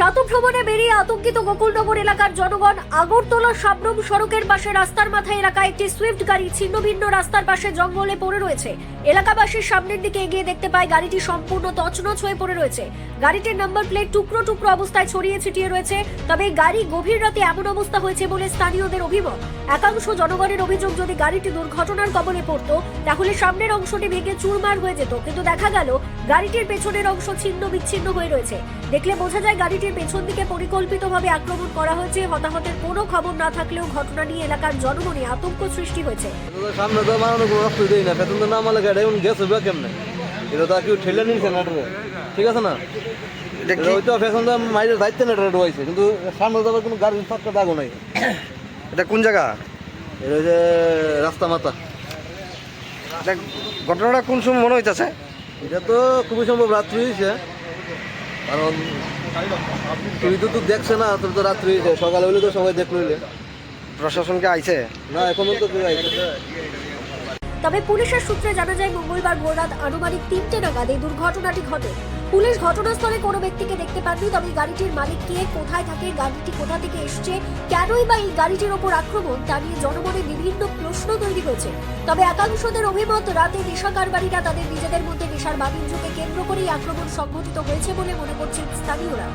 প্রাতভ্রমণে বেরিয়ে আতঙ্কিত গোকুলনগর এলাকার জনগণ আগরতলা সাবরুম সড়কের পাশে রাস্তার মাথায় এলাকায় একটি সুইফট গাড়ি ছিন্ন ভিন্ন রাস্তার পাশে জঙ্গলে পড়ে রয়েছে। এলাকাবাসীর সামনের দিকে এগিয়ে দেখতে পায় গাড়িটি সম্পূর্ণ তছনছ হয়ে পড়ে রয়েছে। গাড়িটির নাম্বার প্লেট টুকরো টুকরো অবস্থায় ছড়িয়ে ছিটিয়ে রয়েছে, তবে গাড়ি গভীর রাতে এমন অবস্থা হয়েছে বলে স্থানীয়দের অভিমত। একাংশ জনগণের অভিযোগ, যদি গাড়িটি দুর্ঘটনার কবলে পড়তো, তাহলে সামনের অংশটি ভেঙে চুরমার হয়ে যেত। কিন্তু দেখা গেল, গাড়িটির পেছনের অংশ ছিন্ন বিচ্ছিন্ন হয়ে রয়েছে। দেখলে বোঝা যায় গাড়িটির পেছন দিকে পরিকল্পিতভাবে আক্রমণ করা হয়েছে। হতাহতের কোনো খবর না থাকলেও ঘটনা নিয়ে এলাকার জনমনে আতঙ্ক সৃষ্টি হয়েছে। সামনে তো মারানো কোনো রক্ত দেই না। পেছন তো না মারলে গাড়ি এখন গেছে বা কেমনে? এটা তো আর কেউ ঠেলে নিচ্ছে না ঠিক আছে না? ওই তো পেছন তো মাইরের দায়িত্ব না এটা হয়েছে। কিন্তু সামনে তো কোনো গাড়ির ফাঁকা দাগও নাই। এটা কোন জায়গা? এটা হচ্ছে রাস্তা মাথা। এটা ঘটনাটা কোন সময় মনে হইতেছে? এটা তো খুবই সম্ভব রাত্রি হয়েছে কারণ তুই তো তো দেখছে না তোর তো রাত্রি হয়েছে সকালে হলে তো সবাই দেখল। প্রশাসনকে আইছে? না এখনও তো কেউ আইছে। তবে পুলিশের সূত্রে জানা যায় মঙ্গলবার ভোররাত আনুমানিক তিনটে নাগাদ এই দুর্ঘটনাটি ঘটে। পুলিশ ঘটনাস্থলে কোনো ব্যক্তিকে দেখতে পাননি, তবে গাড়িটির মালিক কে, কোথায় থাকে, গাড়িটি কোথা থেকে এসছে, কেনই বা এই গাড়িটির ওপর আক্রমণ, তা নিয়ে জনমনে বিভিন্ন প্রশ্ন তৈরি হয়েছে। তবে একাংশদের অভিমত, রাতে নেশা কারবারিরা তাদের নিজেদের মধ্যে নেশার বাণিজ্যকে কেন্দ্র করেই আক্রমণ সংঘটিত হয়েছে বলে মনে করছেন স্থানীয়রা।